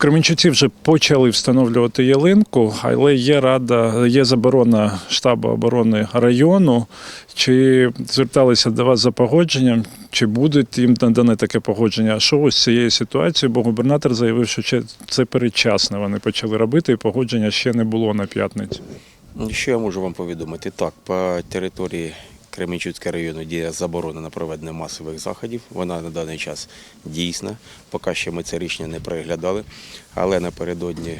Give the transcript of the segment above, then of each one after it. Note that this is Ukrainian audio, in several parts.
Кременчуці вже почали встановлювати ялинку, але є рада, є заборона штабу оборони району. Чи зверталися до вас за погодженням, чи буде їм надане таке погодження? А що ось з цією ситуацією? Бо губернатор заявив, що це- передчасно. Вони почали робити, і погодження ще не було на п'ятницю. Що я можу вам повідомити? Так, по території Кременчуцького району діє заборона на проведення масових заходів. Вона на даний час дійсна. Поки що ми це рішення не переглядали. Але напередодні,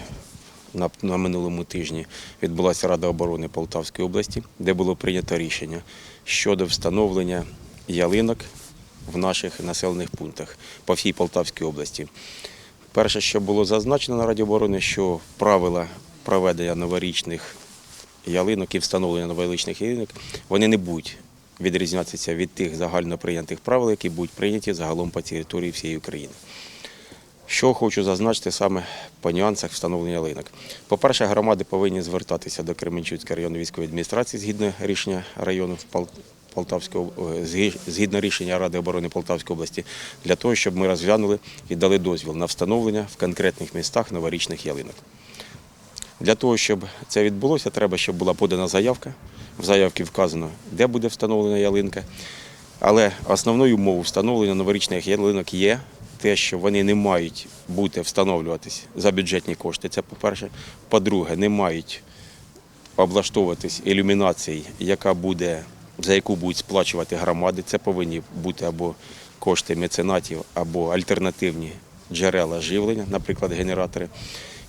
на, на минулому тижні, відбулася Рада оборони Полтавської області, де було прийнято рішення щодо встановлення ялинок в наших населених пунктах по всій Полтавській області. Перше, що було зазначено на Раді оборони, що правила проведення новорічних ялинок і встановлення новорічних ялинок, вони не будуть відрізнятися від тих загально прийнятих правил, які будуть прийняті загалом по території всієї України. Що хочу зазначити саме по нюансах встановлення ялинок. По-перше, громади повинні звертатися до Кременчуцької районної військової адміністрації згідно рішення району Пол- Полтавської об- е, згі- згідно рішення Ради оборони Полтавської області, для того, щоб ми розглянули і дали дозвіл на встановлення в конкретних містах новорічних ялинок. Для того, щоб це відбулося, треба, щоб була подана заявка. В заявці вказано, де буде встановлена ялинка. Але основною умовою встановлення новорічних ялинок є те, що вони не мають бути встановлюватись за бюджетні кошти. Це по-перше. По-друге, не мають облаштовуватись ілюмінації, яка буде, за яку будуть сплачувати громади. Це повинні бути або кошти меценатів, або альтернативні джерела живлення, наприклад, генератори.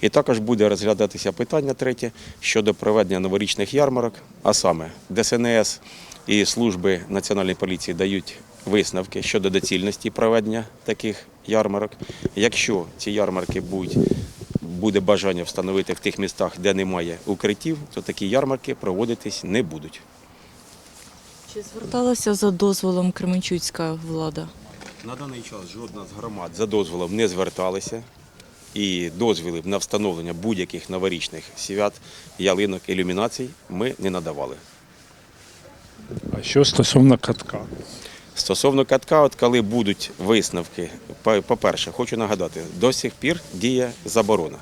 І також буде розглядатися питання третє щодо проведення новорічних ярмарок, а саме ДСНС і служби національної поліції дають висновки щодо доцільності проведення таких ярмарок. Якщо ці ярмарки будуть буде бажання встановити в тих містах, де немає укриттів, то такі ярмарки проводитись не будуть. Чи зверталася за дозволом Кременчуцька влада? На даний час жодна з громад за дозволом не зверталася. І дозволів на встановлення будь-яких новорічних свят, ялинок, ілюмінацій ми не надавали. А що стосовно катка? Стосовно катка, от коли будуть висновки, по-перше, хочу нагадати, до сих пір діє заборона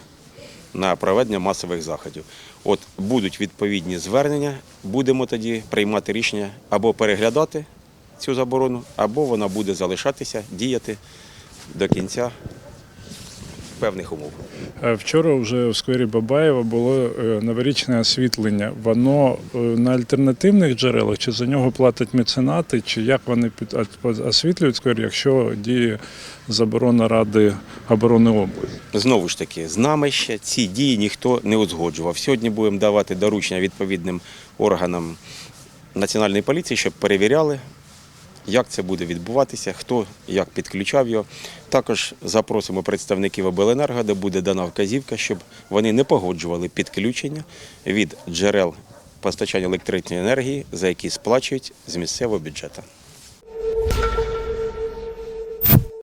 на проведення масових заходів. От будуть відповідні звернення, будемо тоді приймати рішення або переглядати цю заборону, або вона буде залишатися, діяти до кінця певних умов. Е, Вчора вже в сквері Бабаєва було е, новорічне освітлення. Воно е, на альтернативних джерелах, чи за нього платять меценати, чи як вони під- освітлюють сквер, якщо діє заборона Ради оборони області? Знову ж таки, з нами ще ці дії ніхто не узгоджував. Сьогодні будемо давати доручення відповідним органам національної поліції, щоб перевіряли, як це буде відбуватися, хто як підключав його. Також запросимо представників обленерго, де буде дана вказівка, щоб вони не погоджували підключення від джерел постачання електричної енергії, за які сплачують з місцевого бюджету.